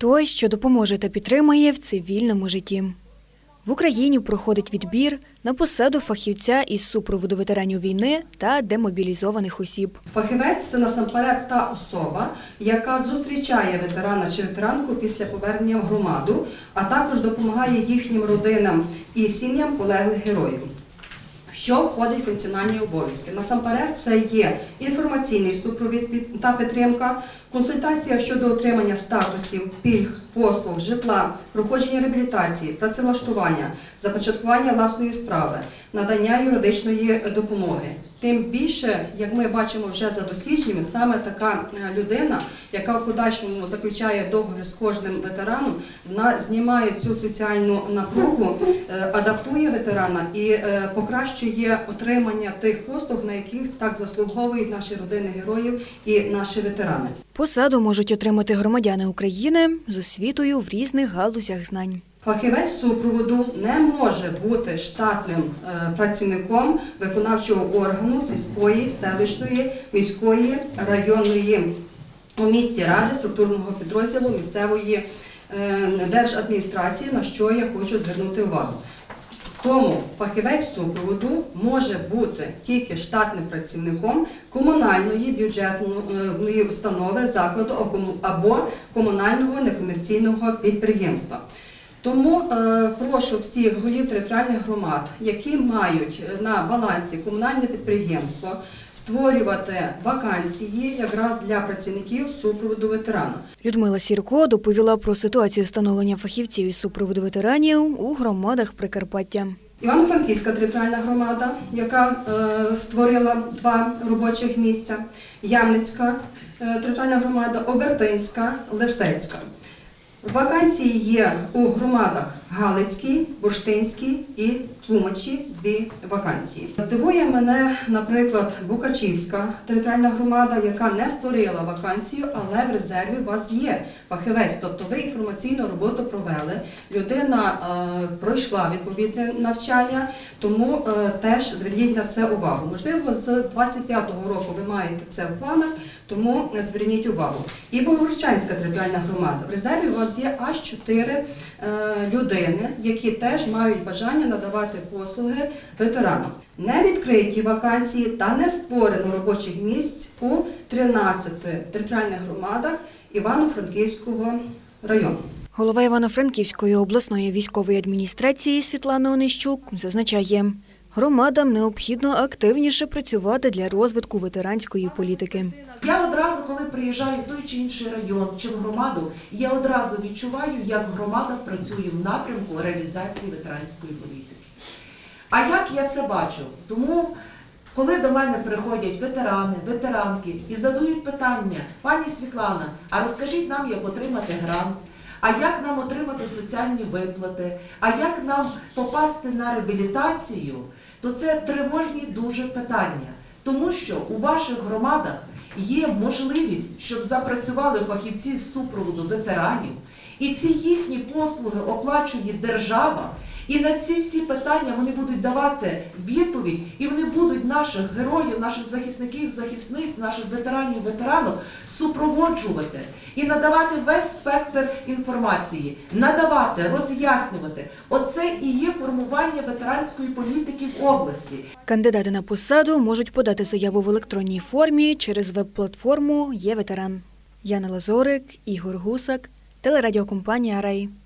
той, що допоможе та підтримає в цивільному житті. В Україні проходить відбір на посаду фахівця із супроводу ветеранів війни та демобілізованих осіб. Фахівець це насамперед та особа, яка зустрічає ветерана чи ветеранку після повернення в громаду, а також допомагає їхнім родинам і сім'ям полеглих героїв. Що входить в функціональні обов'язки? Насамперед, це є інформаційний супровід та підтримка, консультація щодо отримання статусів, пільг, послуг, житла, проходження реабілітації, працевлаштування, започаткування власної справи, надання юридичної допомоги. Тим більше, як ми бачимо вже за дослідженнями, саме така е, людина, яка в подальшому заключає договір з кожним ветераном, вона знімає цю соціальну напругу, е, адаптує ветерана і е, покращує отримання тих послуг, на яких так заслуговують наші родини героїв і наші ветерани. Посаду можуть отримати громадяни України з освітою в різних галузях знань. Фахівець супроводу не може бути штатним е, працівником виконавчого органу сільської, селищної, міської, районної у місті ради структурного підрозділу місцевої е, держадміністрації, на що я хочу звернути увагу. Тому фахівець супроводу може бути тільки штатним працівником комунальної бюджетної установи, закладу або комунального некомерційного підприємства. Тому е, прошу всіх голів територіальних громад, які мають е, на балансі комунальне підприємство, створювати вакансії якраз для працівників супроводу ветерана. Людмила Сірко доповіла про ситуацію становлення фахівців із супроводу ветеранів у громадах Прикарпаття. Івано-Франківська територіальна громада, яка е, створила два робочих місця, Ямницька е, територіальна громада, Обертинська, Лисецька. Вакансії є у громадах Галицькій, Бурштинській і Тлумачі дві вакансії. Дивує мене, наприклад, Букачівська територіальна громада, яка не створила вакансію, але в резерві у вас є фахівець. Тобто ви інформаційну роботу провели, людина е, пройшла відповідне навчання, тому е, теж зверніть на це увагу. Можливо, з 25-го року ви маєте це в планах, тому зверніть увагу. І Богородчанська територіальна громада. В резерві у вас є аж 4 е, людини, які теж мають бажання надавати послуги ветеранам. Не відкриті вакансії та не створено робочих місць у 13 територіальних громадах Івано-Франківського району. Голова Івано-Франківської обласної військової адміністрації Світлана Онищук зазначає, громадам необхідно активніше працювати для розвитку ветеранської політики. Я одразу, коли приїжджаю в той чи інший район чи в громаду, я одразу відчуваю, як громада працює в напрямку реалізації ветеранської політики. А як я це бачу? Тому, коли до мене приходять ветерани, ветеранки і задають питання, пані Світлана, а розкажіть нам, як отримати грант, а як нам отримати соціальні виплати, а як нам попасти на реабілітацію, то це тривожні дуже питання. Тому що у ваших громадах є можливість, щоб запрацювали фахівці з супроводу ветеранів, і ці їхні послуги оплачує держава. І на ці всі питання вони будуть давати відповідь, і вони будуть наших героїв, наших захисників, захисниць, наших ветеранів, ветеранок супроводжувати і надавати весь спектр інформації, надавати, роз'яснювати. Оце і є формування ветеранської політики в області. Кандидати на посаду можуть подати заяву в електронній формі через веб-платформу Є ветеран. Яна Лазорик, Ігор Гусак, телерадіокомпанія Рей.